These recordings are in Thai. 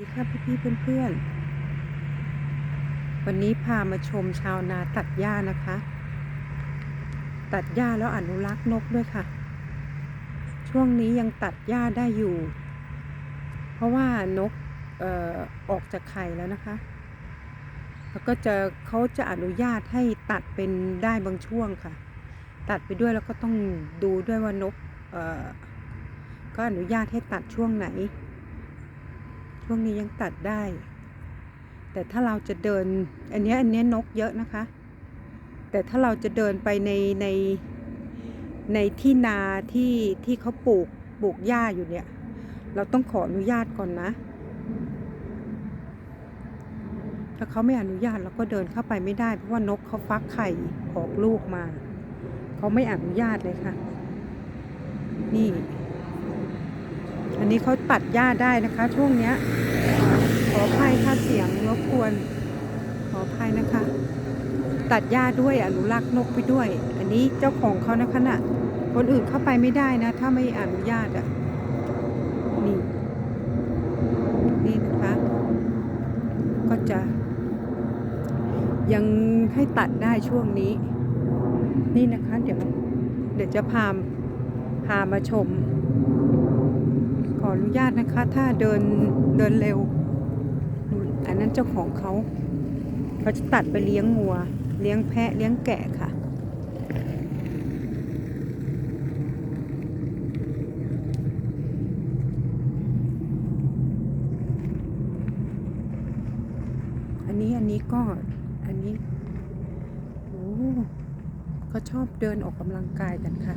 สวัสดีค่ะพี่ๆเพื่อนๆ วันนี้พามาชมชาวนาตัดหญ้านะคะ ตัดหญ้าแล้วอนุรักษ์นกด้วยค่ะ ช่วงนี้ยังตัดหญ้าได้อยู่ เพราะว่านกออออกจากไข่แล้วนะคะ แล้วก็จะเขาจะอนุญาตให้ตัดเป็นได้บางช่วงค่ะ ตัดไปด้วยแล้วก็ต้องดูด้วยว่านกก็อนุญาตให้ตัดช่วงไหน ช่วงนี้ยังตัดได้ แต่ถ้าเราจะเดิน อันนี้อันนี้นกเยอะนะคะ แต่ถ้าเราจะเดินไปในในในที่นาที่ที่เขาปลูกปลูกหญ้าอยู่เนี่ย เราต้องขออนุญาตก่อนนะ ถ้าเขาไม่อนุญาตเราก็เดินเข้าไปไม่ได้ เพราะว่านกเขาฟักไข่ออกลูกมา เขาไม่อนุญาตเลยค่ะ นี่ อันนี้เขาตัดหญ้าได้นะคะ ช่วงเนี้ย ขออภัยค่ะเสียงรบกวน ขออภัยนะคะ ตัดหญ้าด้วยอนุรักษ์นกไปด้วย อันนี้เจ้าของเขานะคะน่ะ คนอื่นเข้าไปไม่ได้นะ ถ้าไม่อนุญาตอะ นี่ นี่นะคะ ก็จะ ยังให้ตัดได้ช่วงนี้ นี่นะคะ เดี๋ยว เดี๋ยวจะพาพามาชม ออนุญาตนะคะ ถ้าเดินเดินเร็ว อันนั้นเจ้าของเขา เขาจะตัดไปเลี้ยงงัว เลี้ยงแพะเลี้ยงแกะค่ะอันนี้อันนี้ก็อันนี้โอ้เขาชอบเดินออกกำลังกายกันค่ะ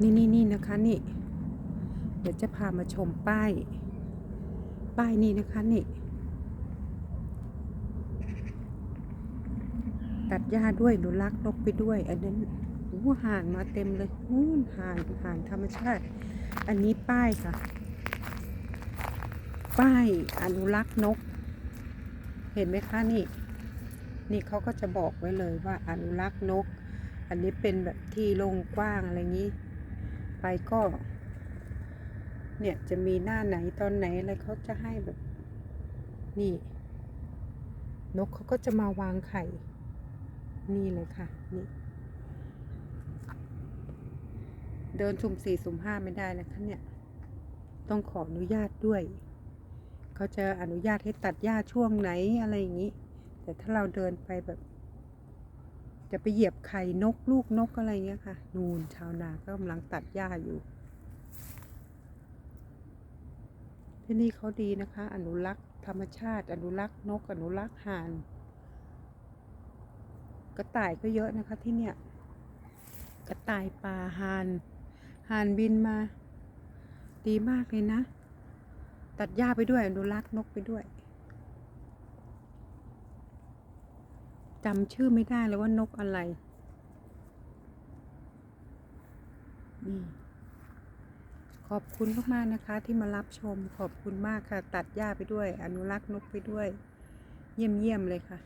นี่นี่นี่นะคะนี่ เดี๋ยวจะพามาชมป้าย ป้ายนี้นะคะนี่ ตัดหญ้าด้วยหนูรักนกไปด้วย อันนั้นโอ้ห่านมาเต็มเลยนู่นห่านห่านธรรมชาติ อันนี้ป้ายค่ะ ป้ายอนุรักษ์นก เห็นไหมคะนี่ นี่เขาก็จะบอกไว้เลยว่าอนุรักษ์นก อันนี้เป็นแบบที่โล่งกว้างอะไรอย่างนี้ ไปก็ เนี่ยจะมีหน้าไหนตอนไหนอะไรเขาจะให้แบบ นี่ นกเขาก็จะมาวางไข่ นี่เลยค่ะ นี่ เดินสุ่มสี่สุ่มห้าไม่ได้นะคะเนี่ย ต้องขออนุญาตด้วย เขาจะอนุญาตให้ตัดหญ้าช่วงไหนอะไรอย่างนี้ แต่ถ้าเราเดินไปแบบ จะไปเหยียบไข่นกลูกนกอะไรเงี้ยค่ะ นูนชาวนาก็กำลังตัดหญ้าอยู่ ที่นี่เขาดีนะคะ อนุรักษ์ธรรมชาติ อนุรักษ์นก อนุรักษ์ห่านกระต่ายก็เยอะนะคะที่เนี่ย กระต่ายป่าห่านห่านบินมา ดีมากเลยนะ ตัดหญ้าไปด้วย อนุรักษ์นกไปด้วยจำชื่อไม่ได้แล้วว่านกอะไรนี่ ขอบคุณมากๆนะคะที่มารับชมขอบคุณมากค่ะ ตัดหญ้าไปด้วย อนุรักษ์นกไปด้วย เยี่ยมๆเลยค่ะ